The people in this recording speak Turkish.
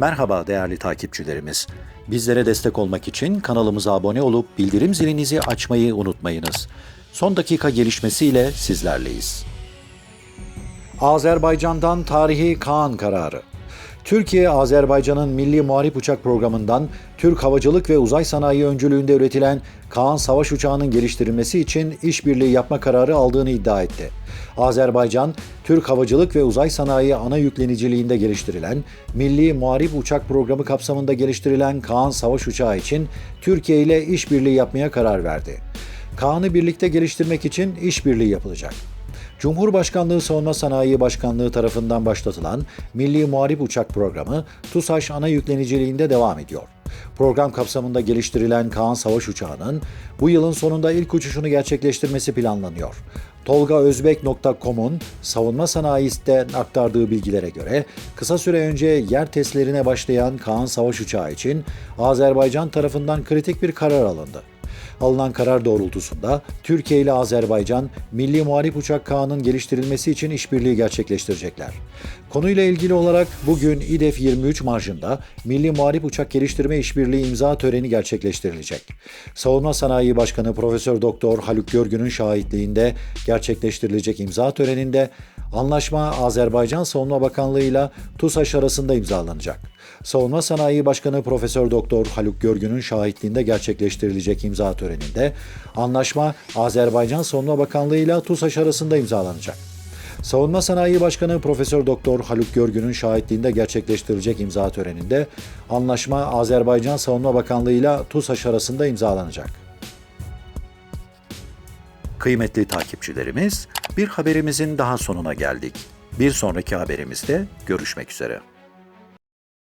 Merhaba değerli takipçilerimiz. Bizlere destek olmak için kanalımıza abone olup bildirim zilinizi açmayı unutmayınız. Son dakika gelişmesiyle sizlerleyiz. Azerbaycan'dan tarihi Kaan kararı. Türkiye, Azerbaycan'ın Milli Muharip Uçak Programı'ndan Türk Havacılık ve Uzay Sanayi öncülüğünde üretilen Kaan savaş uçağının geliştirilmesi için işbirliği yapma kararı aldığını iddia etti. Azerbaycan, Türk Havacılık ve Uzay Sanayi ana yükleniciliğinde geliştirilen Milli Muharip Uçak Programı kapsamında geliştirilen Kaan savaş uçağı için Türkiye ile işbirliği yapmaya karar verdi. Kaan'ı birlikte geliştirmek için işbirliği yapılacak. Cumhurbaşkanlığı Savunma Sanayi Başkanlığı tarafından başlatılan Milli Muharip Uçak Programı TUSAŞ ana yükleniciliğinde devam ediyor. Program kapsamında geliştirilen Kaan Savaş Uçağı'nın bu yılın sonunda ilk uçuşunu gerçekleştirmesi planlanıyor. TolgaOzbek.com'un savunma sanayiste aktardığı bilgilere göre kısa süre önce yer testlerine başlayan Kaan Savaş Uçağı için Azerbaycan tarafından kritik bir karar alındı. Alınan karar doğrultusunda Türkiye ile Azerbaycan Milli Muharip Uçak Kağı'nın geliştirilmesi için işbirliği gerçekleştirecekler. Konuyla ilgili olarak bugün İDEF 23 marjında Milli Muharip Uçak Geliştirme İşbirliği imza töreni gerçekleştirilecek. Savunma Sanayi Başkanı Profesör Doktor Haluk Görgün'ün şahitliğinde gerçekleştirilecek imza töreninde anlaşma Azerbaycan Savunma Bakanlığı ile TUSAŞ arasında imzalanacak. Savunma Sanayi Başkanı Profesör Doktor Haluk Görgün'ün şahitliğinde gerçekleştirilecek imza töreninde anlaşma Azerbaycan Savunma Bakanlığı ile TUSAŞ arasında imzalanacak. Savunma Sanayi Başkanı Profesör Doktor Haluk Görgün'ün şahitliğinde gerçekleştirilecek imza töreninde anlaşma Azerbaycan Savunma Bakanlığı ile TUSAŞ arasında imzalanacak. Kıymetli takipçilerimiz, bir haberimizin daha sonuna geldik. Bir sonraki haberimizde görüşmek üzere.